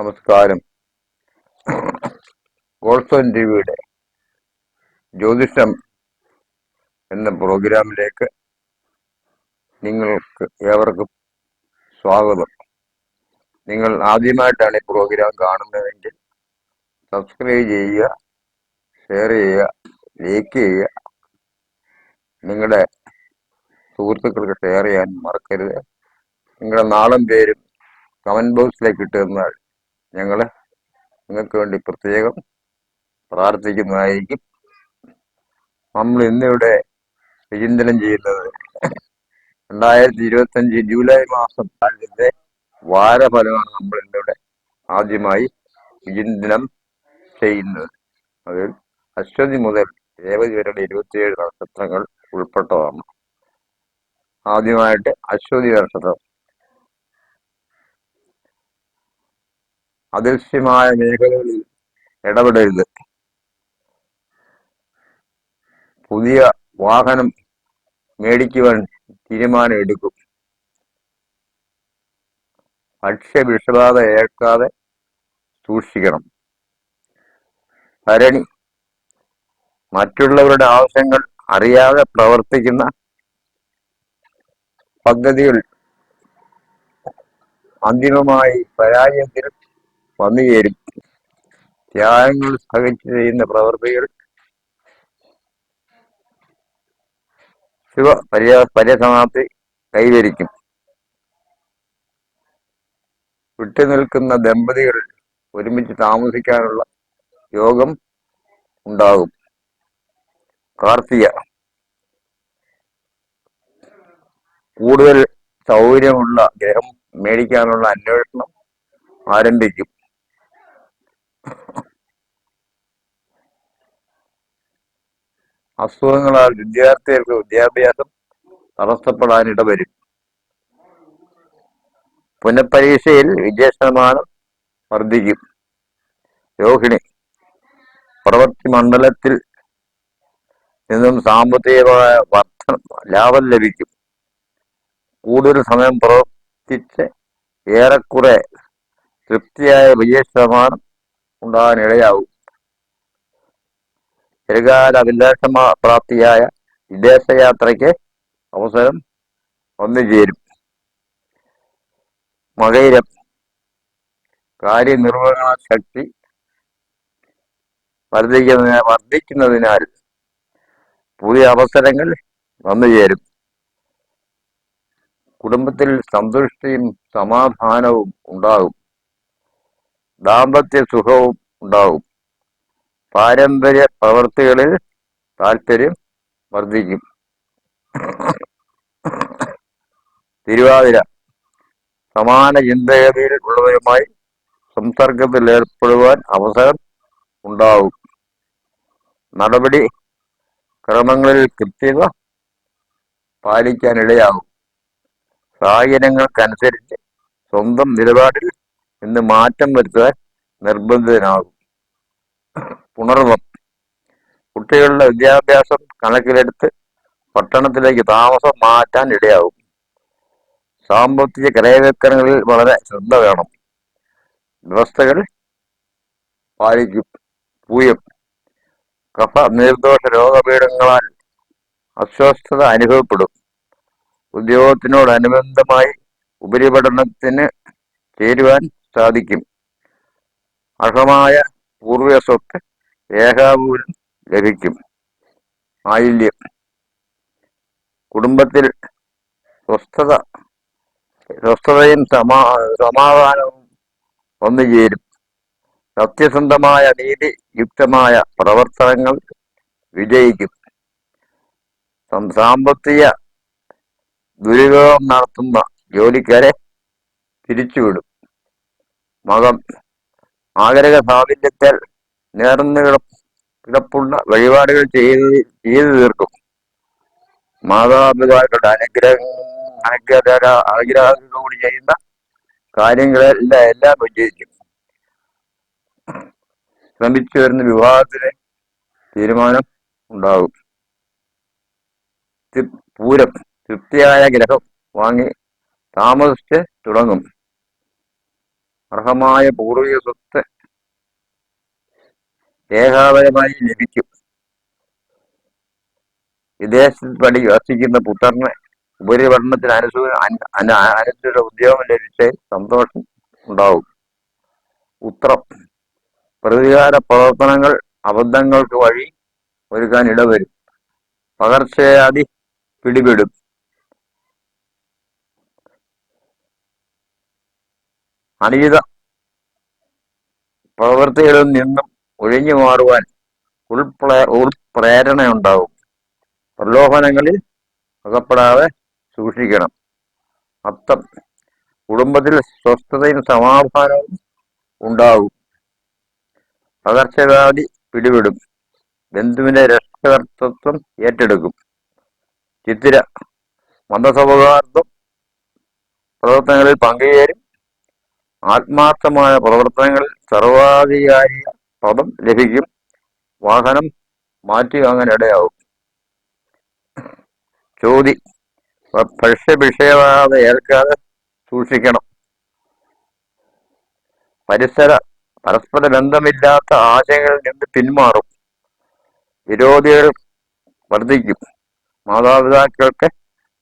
നമസ്കാരം. ഗോൾസൺ ടിവിയുടെ ജ്യോതിഷം എന്ന പ്രോഗ്രാമിലേക്ക് നിങ്ങൾക്ക് ഏവർക്കും സ്വാഗതം. നിങ്ങൾ ആദ്യമായിട്ടാണ് ഈ പ്രോഗ്രാം കാണുന്നതെങ്കിൽ സബ്സ്ക്രൈബ് ചെയ്യുക ഷെയർ ചെയ്യുക ലൈക്ക് ചെയ്യുക. നിങ്ങളുടെ സുഹൃത്തുക്കൾക്ക് ഷെയർ ചെയ്യാൻ മറക്കരുത്. നിങ്ങളുടെ നാളും പേരും കമന്റ് ബോക്സിലേക്ക് ഇട്ട് തന്നാൽ ഞങ്ങൾ നിങ്ങൾക്ക് വേണ്ടി പ്രത്യേകം പ്രാർത്ഥിക്കുന്നതായിരിക്കും. നമ്മൾ ഇന്നിവിടെ വിചിന്തനം ചെയ്യുന്നത് രണ്ടായിരത്തി ഇരുപത്തഞ്ച് ജൂലൈ മാസം ആദ്യത്തെ വാരഫലമാണ് നമ്മൾ ഇന്നിവിടെ ആദ്യമായി വിചിന്തനം ചെയ്യുന്നത്. അതിൽ അശ്വതി മുതൽ രേവതി വരെയുള്ള ഇരുപത്തിയേഴ് നക്ഷത്രങ്ങൾ ഉൾപ്പെട്ടതാണ്. ആദ്യമായിട്ട് അശ്വതി നക്ഷത്രം അദൃശ്യമായ മേഖലകളിൽ ഇടപെടരുത്. പുതിയ വാഹനം മേടിക്കുവാൻ തീരുമാനം എടുക്കും ഭക്ഷ്യ വിഷബാധ ഏൽക്കാതെ സൂക്ഷിക്കണം. ഭരണി മറ്റുള്ളവരുടെ ആവശ്യങ്ങൾ അറിയാതെ പ്രവർത്തിക്കുന്ന പദ്ധതികൾ അന്തിമമായി പരാജയത്തിൽ വന്നുചേരും. ത്യാഗങ്ങൾ സഹിച്ച് ചെയ്യുന്ന പ്രവൃത്തികൾ. ശിവ പര്യ പര്യസമാപ്തി കൈവരിക്കും. വിട്ടുനിൽക്കുന്ന ദമ്പതികൾ ഒരുമിച്ച് താമസിക്കാനുള്ള യോഗം ഉണ്ടാകും. കാർത്തിക. കൂടുതൽ സൗകര്യമുള്ള ഗ്രഹം മേടിക്കാനുള്ള അന്വേഷണം ആരംഭിക്കും. അസുഖങ്ങളാൽ വിദ്യാർത്ഥികൾക്ക് വിദ്യാഭ്യാസം തടസ്സപ്പെടാനിട വരും പുനഃപരീക്ഷയിൽ വിജയശതമാനം വർദ്ധിക്കും. രോഹിണി പ്രവൃത്തി മണ്ഡലത്തിൽ നിന്നും സാമ്പത്തികമായ വർധന ലാഭം ലഭിക്കും. കൂടുതൽ സമയം പ്രവർത്തിച്ച് ഏറെക്കുറെ തൃപ്തിയായ വിജയശതമാനം ഉണ്ടാകാനിടയാവും ചെറുകാല അഭിലാഷ പ്രാപ്തിയായ വിദേശയാത്രയ്ക്ക് അവസരം വന്നു ചേരും മകൈരം കാര്യനിർവഹണ ശക്തി വർദ്ധിക്കുന്ന വർദ്ധിക്കുന്നതിനാൽ പുതിയ അവസരങ്ങൾ വന്നു ചേരും കുടുംബത്തിൽ സന്തുഷ്ടിയും സമാധാനവും ഉണ്ടാകും. ദാമ്പത്യ സുഖവും ഉണ്ടാവും പാരമ്പര്യ പ്രവർത്തികളിൽ താല്പര്യം വർദ്ധിക്കും. തിരുവാതിര. സമാന ചിന്തഗതിയിൽ ഉള്ളവരുമായി സംസർഗത്തിൽ ഏർപ്പെടുവാൻ അവസരം ഉണ്ടാവും നടപടി ക്രമങ്ങളിൽ കൃത്യത പാലിക്കാനിടയാകും സാഹചര്യങ്ങൾക്കനുസരിച്ച് സ്വന്തം നിലപാടിൽ നിന്ന് മാറ്റം വരുത്താൻ നിർബന്ധിതനാകും. പുണർവം. കുട്ടികളുടെ വിദ്യാഭ്യാസം കണക്കിലെടുത്ത് പട്ടണത്തിലേക്ക് താമസം മാറ്റാൻ ഇടയാകും. സാമ്പത്തിക ക്രയവിക്രങ്ങളിൽ വളരെ ശ്രദ്ധ വേണം. വ്യവസ്ഥകൾ പാലിക്കും പൂയം. കഫ നിർദോഷ രോഗപീഠങ്ങളാൽ അസ്വസ്ഥത അനുഭവപ്പെടും. ഉദ്യോഗത്തിനോടനുബന്ധമായി ഉപരിപഠനത്തിന് ചേരുവാൻ സാധിക്കും. അർഹമായ പൂർവിക സ്വത്ത് ഏകാപൂരം ലഭിക്കും. മാലിന്യം. കുടുംബത്തിൽ സ്വസ്ഥത സ്വസ്ഥതയും സമാ സമാധാനവും വന്നു ചേരും. സത്യസന്ധമായ നീതിയുക്തമായ പ്രവർത്തനങ്ങൾ വിജയിക്കും. സാമ്പത്തിക ദുരുപയോഗം നടത്തുന്ന ജോലിക്കാരെ പിരിച്ചുവിടും മകം ആഗ്രഹ സാഫല്യത്താൽ നേർന്നു കിട- കിടപ്പുള്ള വഴിപാടുകൾ ചെയ്ത് ചെയ്തു തീർക്കും. മാതാപിതാക്കളുടെ അനുഗ്രഹം അനുഗ്രഹ ആഗ്രഹത്തോട് ചെയ്യുന്ന കാര്യങ്ങളെല്ലാം എല്ലാം വിജയിക്കും ശ്രമിച്ചു വരുന്ന വിവാഹത്തിന് തീരുമാനം ഉണ്ടാകും. പൂരം തൃപ്തിയായ ഗ്രഹം വാങ്ങി താമസിച്ച് തുടങ്ങും. അർഹമായ പൂർവിക സ്വത്ത് രേഖാപരമായി ലഭിക്കും. വിദേശത്ത് പടി വസിക്കുന്ന പുത്രന് ഉപരിപഠനത്തിന് അനുസൂ അനുസൃത ഉദ്യോഗം ലഭിച്ച സന്തോഷം ഉണ്ടാവും. ഉത്രം പ്രതികാര പ്രവർത്തനങ്ങൾ അബദ്ധങ്ങൾക്ക് വഴി ഒരുക്കാൻ ഇടവരും. പകർച്ചയാതി പിടിപെടും. അനിത പ്രവൃത്തികളിൽ നിന്നും ഒഴിഞ്ഞു മാറുവാൻ ഉൾപ്രേ ഉൾപ്രേരണയുണ്ടാവും പ്രലോഭനങ്ങളിൽ അകപ്പെടാതെ സൂക്ഷിക്കണം. അത്തം കുടുംബത്തിൽ സ്വസ്ഥതയും സമാധാനവും ഉണ്ടാവും പകർച്ചവ്യാധി പിടിപെടും. ബന്ധുവിന്റെ രക്ഷകർത്തത്വം ഏറ്റെടുക്കും. ചിത്തിര മതസൗഹാർദ്ദം പ്രവർത്തനങ്ങളിൽ പങ്കുചേരും. ആത്മാർത്ഥമായ പ്രവർത്തനങ്ങളിൽ സർവാധികാരി പദം ലഭിക്കും. വാഹനം മാറ്റി വാങ്ങാൻ ഇടയാവും ചോതി ഭക്ഷ്യവിഷയമാകാതെ ഏൽക്കാതെ സൂക്ഷിക്കണം. പരിസര പരസ്പര ബന്ധമില്ലാത്ത ആശയങ്ങളിൽ നിന്ന് പിന്മാറും. വിരോധികൾ വർദ്ധിക്കും. മാതാപിതാക്കൾക്ക്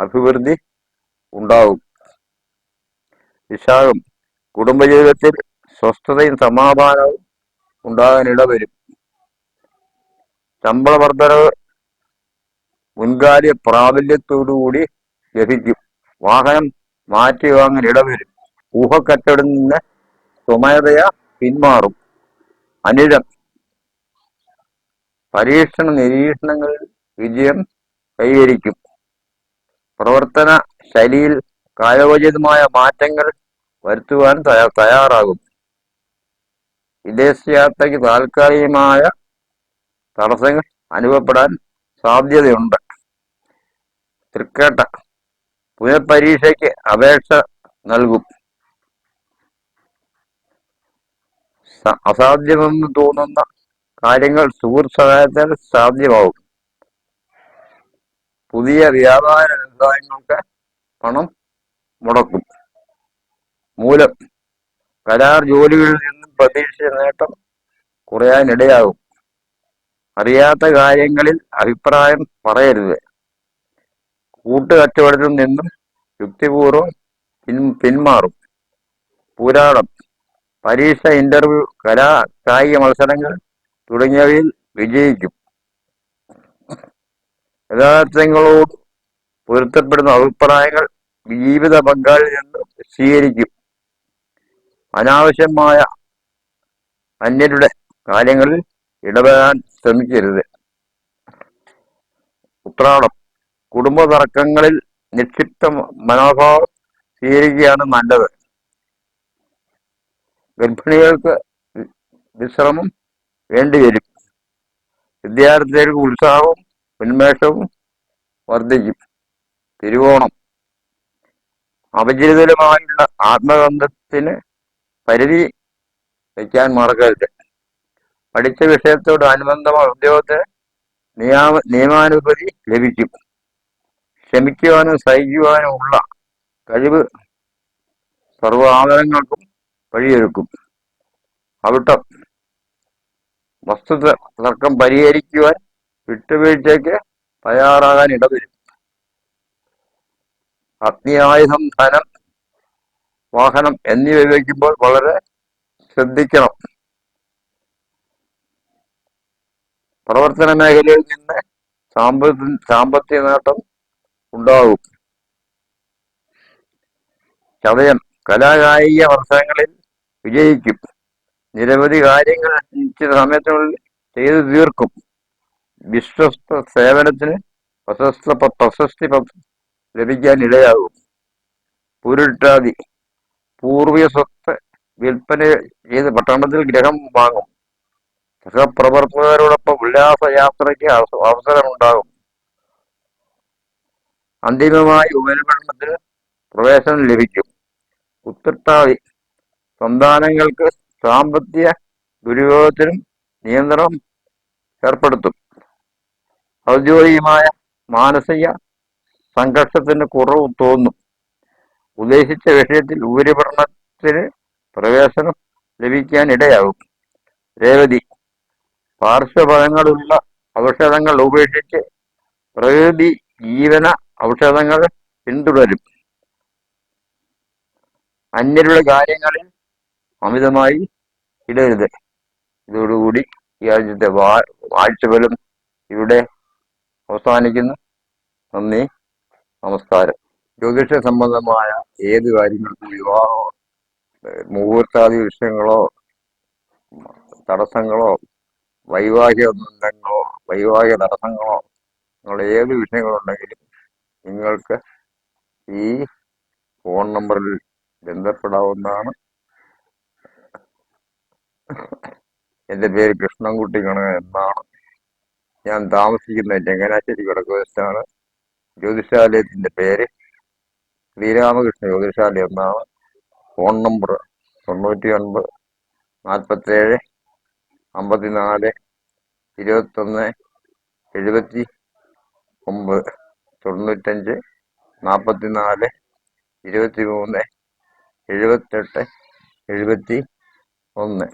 അഭിവൃദ്ധി ഉണ്ടാവും വിശാഖം. കുടുംബജീവിതത്തിൽ സ്വസ്ഥതയും സമാധാനവും ഉണ്ടാകാൻ ഇടവരും ശമ്പള വർധനവ് മുൻകാല പ്രാബല്യത്തോടുകൂടി ലഭിക്കും. വാഹനം മാറ്റി വാങ്ങാൻ ഇടവരും ഊഹക്കച്ചവടം നിന്ന് സ്വമേധയാ പിന്മാറും. അനിഴം. പരീക്ഷണ നിരീക്ഷണങ്ങളിൽ വിജയം കൈവരിക്കും. പ്രവർത്തന ശൈലിയിൽ കാലോചിതമായ മാറ്റങ്ങൾ വരുത്തുവാൻ തയ്യാ- തയ്യാറാകും. വിദേശയാത്രയ്ക്ക് താൽക്കാലികമായ തടസ്സങ്ങൾ അനുഭവപ്പെടാൻ സാധ്യതയുണ്ട്. തൃക്കേട്ട പുനഃപരീക്ഷയ്ക്ക് അപേക്ഷ നൽകും. അസാധ്യമെന്ന് തോന്നുന്ന കാര്യങ്ങൾ സുഹൃത്ത് സഹായത്താൽ സാധ്യമാവും പുതിയ വ്യാപാര വ്യവസായങ്ങൾക്ക് പണം മുടക്കും. മൂലം കരാർ ജോലികളിൽ നിന്നും പ്രതീക്ഷിച്ച നേട്ടം കുറയാനിടയാകും. അറിയാത്ത കാര്യങ്ങളിൽ അഭിപ്രായം പറയരുത്. കൂട്ടുകച്ചവടത്തിൽ നിന്നും യുക്തിപൂർവം പിൻ പിന്മാറും. പുരാണം പരീക്ഷ ഇന്റർവ്യൂ കലാ കായിക മത്സരങ്ങൾ തുടങ്ങിയവയിൽ വിജയിക്കും. യഥാർത്ഥങ്ങളോട് പൊരുത്തപ്പെടുന്ന അഭിപ്രായങ്ങൾ ജീവിത പങ്കാളിൽ നിന്ന് സ്വീകരിക്കും. അനാവശ്യമായ അന്യരുടെ കാര്യങ്ങളിൽ ഇടപെടാൻ ശ്രമിക്കരുത്. ഉത്രാടം. കുടുംബ തർക്കങ്ങളിൽ നിക്ഷിപ്ത മനോഭാവം സ്വീകരിക്കുകയാണ് നല്ലത്. ഗർഭിണികൾക്ക് വിശ്രമം വേണ്ടിവരും. വിദ്യാർത്ഥികൾക്ക് ഉത്സാഹവും ഉന്മേഷവും വർദ്ധിക്കും. തിരുവോണം. അപരിചിതരുമായുള്ള ആത്മബന്ധത്തിന് പരിധി വയ്ക്കാൻ മറക്കരുത് പഠിച്ച വിഷയത്തോട് അനുബന്ധമായ ഉദ്യോഗത്തിന് നിയമ നിയമാനുപതി ലഭിക്കും. ക്ഷമിക്കുവാനും സഹിക്കുവാനും ഉള്ള കഴിവ് സർവാദരങ്ങൾക്കും വഴിയൊരുക്കും. അവിട്ടം വസ്തു ത- തർക്കം പരിഹരിക്കുവാൻ വിട്ടുവീഴ്ചയ്ക്ക് തയ്യാറാകാൻ ഇടവരും. അഗ്നിയായുധം ധനം വാഹനം എന്നിവ ഉപയോഗിക്കുമ്പോൾ വളരെ ശ്രദ്ധിക്കണം. പ്രവർത്തന മേഖലയിൽ നിന്ന് സാമ്പത്തിക സാമ്പത്തിക നേട്ടം ഉണ്ടാകും. ചതയം കലാകായിക വർഷങ്ങളിൽ വിജയിക്കും. നിരവധി കാര്യങ്ങൾ നിശ്ചിത സമയത്തിനുള്ളിൽ ചെയ്തു തീർക്കും. വിശ്വസ്ത സേവനത്തിന് പ്രശസ്ത പ്രശസ്തി ലഭിക്കാൻ ഇടയാകും. പൂരിട്ടാതി പൂർവിക സ്വത്ത് വിൽപ്പന ചെയ്ത് പട്ടണത്തിൽ ഗ്രഹം വാങ്ങും. യാത്രയ്ക്ക് അവസരം അവസരമുണ്ടാകും. അന്തിമമായി ഉപരിപഠനത്തിൽ പ്രവേശനം ലഭിക്കും. കുത്തിട്ടാതി സന്താനങ്ങൾക്ക് സാമ്പത്തിക ദുരുപയോഗത്തിനും നിയന്ത്രണം ഏർപ്പെടുത്തും. ഔദ്യോഗികമായ മാനസിക സംഘർഷത്തിന് കുറവ് തോന്നും. ഉദ്ദേശിച്ച വിഷയത്തിൽ ഉപരിപഠനത്തിന് പ്രവേശനം ലഭിക്കാൻ ഇടയാകും. രേവതി പാർശ്വഫലങ്ങളുള്ള ഔഷധങ്ങൾ ഉപേക്ഷിച്ച് പ്രകൃതി ജീവന ഔഷധങ്ങൾ പിന്തുടരും. അന്യരുടെ കാര്യങ്ങളിൽ അമിതമായി ഇടരുത്. ഇതോടുകൂടി ഈ ആഴ്ചത്തെ വാ ആഴ്ചഫലം ഇവിടെ അവസാനിക്കുന്നു. നന്ദി നമസ്കാരം. ജ്യോതിഷ സംബന്ധമായ ഏത് കാര്യങ്ങൾക്കും വിവാഹമോ മുഹൂർത്താദി വിഷയങ്ങളോ തടസ്സങ്ങളോ വൈവാഹിക ബന്ധങ്ങളോ വൈവാഹിക തടസ്സങ്ങളോ നിങ്ങൾ ഏത് വിഷയങ്ങളുണ്ടെങ്കിലും നിങ്ങൾക്ക് ഈ ഫോൺ നമ്പറിൽ ബന്ധപ്പെടാവുന്നതാണ്. എന്റെ പേര് കൃഷ്ണൻകുട്ടി എന്നാണ് ഞാൻ താമസിക്കുന്ന ചങ്ങനാശ്ശേരി വടക്കുവശത്താണ് ജ്യോതിഷാലയത്തിന്റെ പേര് ശ്രീരാമകൃഷ്ണ ജ്യോതിഷാലയം എന്നാണ് ഫോൺ നമ്പർ തൊണ്ണൂറ്റി ഒൻപത് നാൽപ്പത്തേഴ് അമ്പത്തിനാല് ഇരുപത്തൊന്ന് എഴുപത്തി ഒമ്പത് തൊണ്ണൂറ്റഞ്ച് നാൽപ്പത്തിനാല് ഇരുപത്തി മൂന്ന് എഴുപത്തെട്ട് എഴുപത്തി ഒന്ന്.